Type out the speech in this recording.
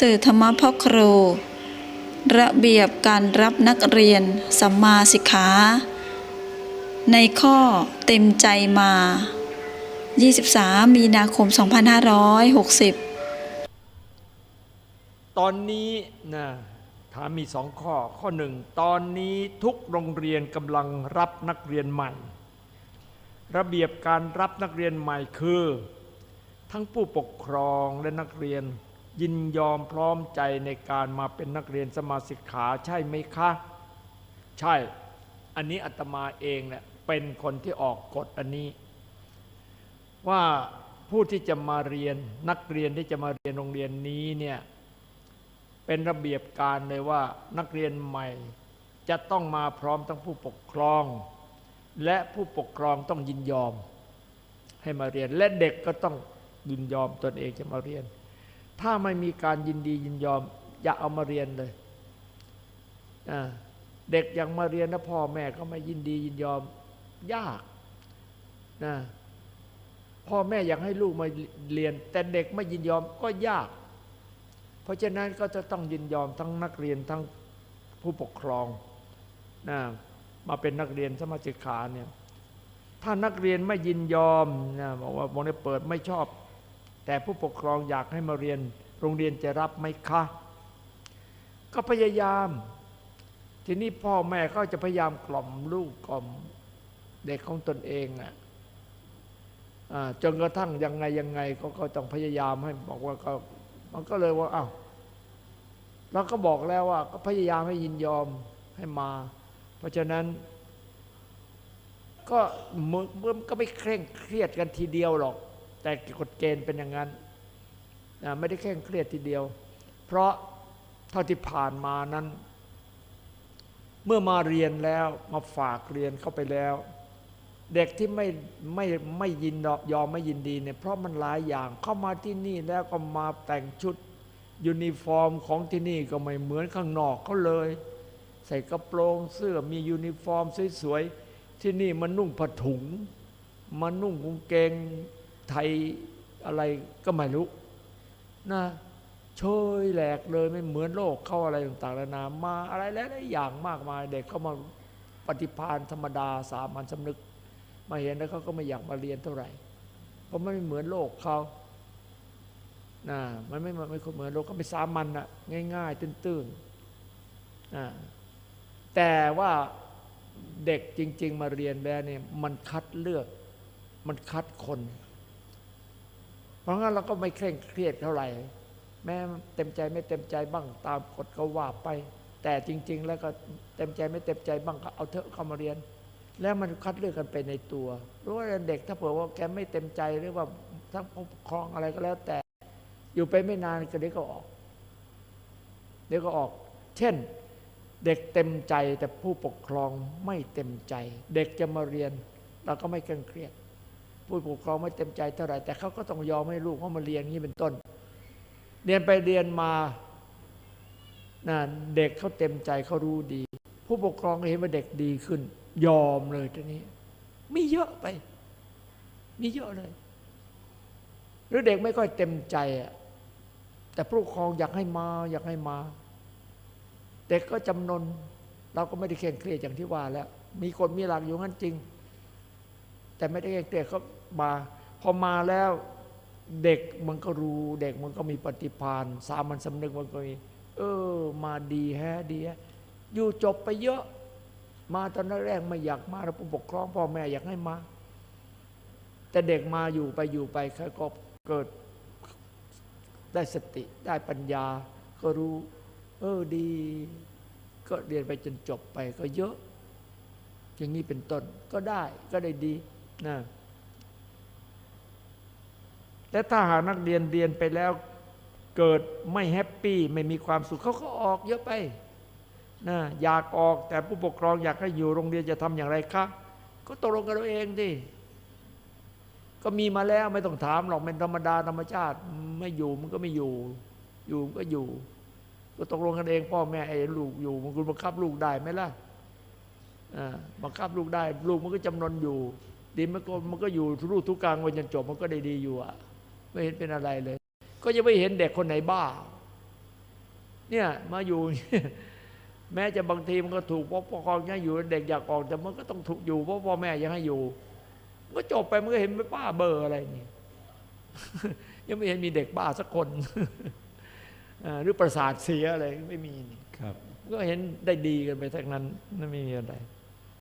สื่อธรรมะพ่อครู ระเบียบการรับนักเรียนสัมมาสิกขาในข้อเต็มใจมา 23 มีนาคม 2560 ตอนนี้นะถามมีสองข้อ ข้อหนึ่งตอนนี้ทุกโรงเรียนกำลังรับนักเรียนใหม่ ระเบียบการรับนักเรียนใหม่คือ ทั้งผู้ปกครองและนักเรียน ยินยอมพร้อมใจในการมาเป็นนักเรียนสมาสิกขาใช่ไหมคะ ใช่ อันนี้อาตมาเองเนี่ยเป็นคนที่ออกกฎอันนี้ ว่าผู้ที่จะมาเรียนนักเรียนที่จะมาเรียนโรงเรียนนี้เนี่ยเป็นระเบียบการเลยว่านักเรียนใหม่ จะต้องมาพร้อมทั้งผู้ปกครอง และผู้ปกครองต้องยินยอม ให้มาเรียนและเด็กก็ต้องยินยอมตนเองจะมาเรียน ถ้าไม่มีการยินดียินยอม อย่าเอามาเรียนเลย เด็กยังมาเรียนนะพ่อแม่ก็ไม่ยินดียินยอมยากนะพ่อแม่อยากให้ลูกมาเรียน แต่เด็กไม่ยินยอมก็ยาก เพราะฉะนั้นก็จะต้องยินยอมทั้งนักเรียนทั้งผู้ปกครองนะมาเป็นนักเรียนสมาชิกขาเนี่ยถ้านักเรียนไม่ยินยอมนะบอกว่าโรงเนเปิดไม่ชอบ แต่ผู้ปกครองอยากให้มาเรียนโรงเรียนจะรับไหมคะ ก็พยายาม ทีนี้พ่อแม่ก็จะพยายามกล่อมลูกกล่อมเด็กของตนเองอะอ่าจนกระทั่งยังไงยังไงก็ก็ต้องพยายามให้บอกว่าก็มันก็เลยว่าอ้าวเราก็บอกแล้วว่า ก็พยายามให้ยินยอมให้มา เพราะฉะนั้น ก็มึงมึงก็ไม่เคร่งเครียดกันทีเดียวหรอก แต่กฎเกณฑ์เป็นอย่างนั้นไม่ได้เคร่งเครียดทีเดียว เพราะเท่าที่ผ่านมานั้น เมื่อมาเรียนแล้วมาฝากเรียนเข้าไปแล้ว เด็กที่ไม่ไม่ไม่ยินยอมไม่ยินดีเนี่ยเพราะมันหลายอย่างเข้ามาที่นี่แล้วก็มาแต่งชุดยูนิฟอร์มของที่นี่ก็ไม่เหมือนข้างนอกเขาเลย ใส่กระโปรงเสื้อมียูนิฟอร์มสวยๆที่นี่มันนุ่งผ้าถุงมันนุ่งกางเกง ไทยอะไรก็ไม่รู้นะเชยแหลกเลยไม่เหมือนโลกเขาอะไรต่างๆนานามาอะไรแล้วอย่างมากมาย เด็กเข้ามาปฏิพานธรรมดาสามัญสำนึก มาเห็นแล้วเขาก็ไม่อยากมาเรียนเท่าไหร่ เพราะมันไม่เหมือนโลกเขานะมันไม่ไม่เหมือนโลกก็เป็นสามัญอะง่าย ๆ ตื้นๆนะแต่ว่าเด็กจริง ๆ มาเรียนแล้วเนี่ยมันคัดเลือก มันคัดคน เพราะงั้นเราก็ไม่เคร่งเครียดเท่าไหร่ แม้เต็มใจไม่เต็มใจบ้างตามกฎก็ว่าไป แต่จริง ๆ แล้วก็เต็มใจไม่เต็มใจบ้างก็เอาเถอะเข้ามาเรียน แล้วมันคัดเลือกกันไปในตัวรู้ว่าเด็กถ้าเผื่อว่าแกไม่เต็มใจหรือว่าทั้งผู้ปกครองอะไรก็แล้วแต่ อยู่ไปไม่นานก็เดี๋ยวก็ออก เดี๋ยวก็ออก เช่นเด็กเต็มใจแต่ผู้ปกครองไม่เต็มใจ เด็กจะมาเรียนเราก็ไม่เคร่งเครียด ผู้ปกครองไม่เต็มใจเท่าไหร่แต่เขาก็ต้องยอมให้ลูกเขามาเรียนอย่างนี้เป็นต้น เรียนไปเรียนมานะเด็กเขาเต็มใจเขารู้ดี ผู้ปกครองเห็นว่าเด็กดีขึ้น ยอมเลยทีนี้ มีเยอะไป มีเยอะเลย หรือเด็กไม่ค่อยเต็มใจอะแต่ผู้ปกครองอยากให้มาอยากให้มา เด็กก็จำนน เราก็ไม่ได้เคร่งเครียดอย่างที่ว่าแล้ว มีกฎมีหลักอยู่งั้นจริง แต่ไม่ได้เคร่งเครียดเขา มา พอมาแล้วเด็กมันก็รู้ เด็กมันก็มีปฏิภาณสามัญสำนึกมันก็มี เออ มาดีแฮะดีแฮะอยู่จบไปเยอะ มาตอนแรกไม่อยากมาแล้วผู้ปกครองพ่อแม่อยากให้มา แต่เด็กมาอยู่ไปอยู่ไปเขาก็เกิดได้สติได้ปัญญา ก็รู้ เออดี ก็เรียนไปจนจบไปก็เยอะ อย่างนี้เป็นต้นก็ได้ก็ได้ดีนะ แต่ถ้าหากนักเรียนเรียนไปแล้ว เกิดไม่แฮปปี้ไม่มีความสุขเขาก็ออกเยอะไปนะอยากออกแต่ผู้ปกครองอยากให้อยู่โรงเรียนจะทำอย่างไรคะก็ตกลงกันเราเองดิก็มีมาแล้วไม่ต้องถามหรอกเป็นธรรมดาธรรมชาติไม่อยู่มันก็ไม่อยู่ อยู่มันก็อยู่ ก็ตกลงกันเอง พ่อแม่ไอ้ลูกอยู่มันคุณบังคับลูกได้ไหมล่ะอ่าบังคับลูกได้ ลูกมันก็จำนนอยู่ ดีมันก็มันก็อยู่ทุกทุกกลางวันจนจบมันก็ได้ดีอยู่อะ ไม่เห็นเป็นอะไรเลย ก็ยังไม่เห็นเด็กคนไหนบ้า เนี่ยมาอยู่ แม้จะบางทีมันก็ถูกเพราะปกครองยังอยู่เด็กอยากออกแต่มันก็ต้องถูกอยู่เพราะพ่อแม่ยังให้อยู่มันก็จบไปมันก็เห็นไม่ป้าเบอร์อะไรนี่ยังไม่เห็นมีเด็กบ้าสักคนเอ่อหรือประสาทเสียอะไรไม่มีนี่ครับ ก็เห็นได้ดีกันไปทั้งนั้นนั่นไม่มีอะไรค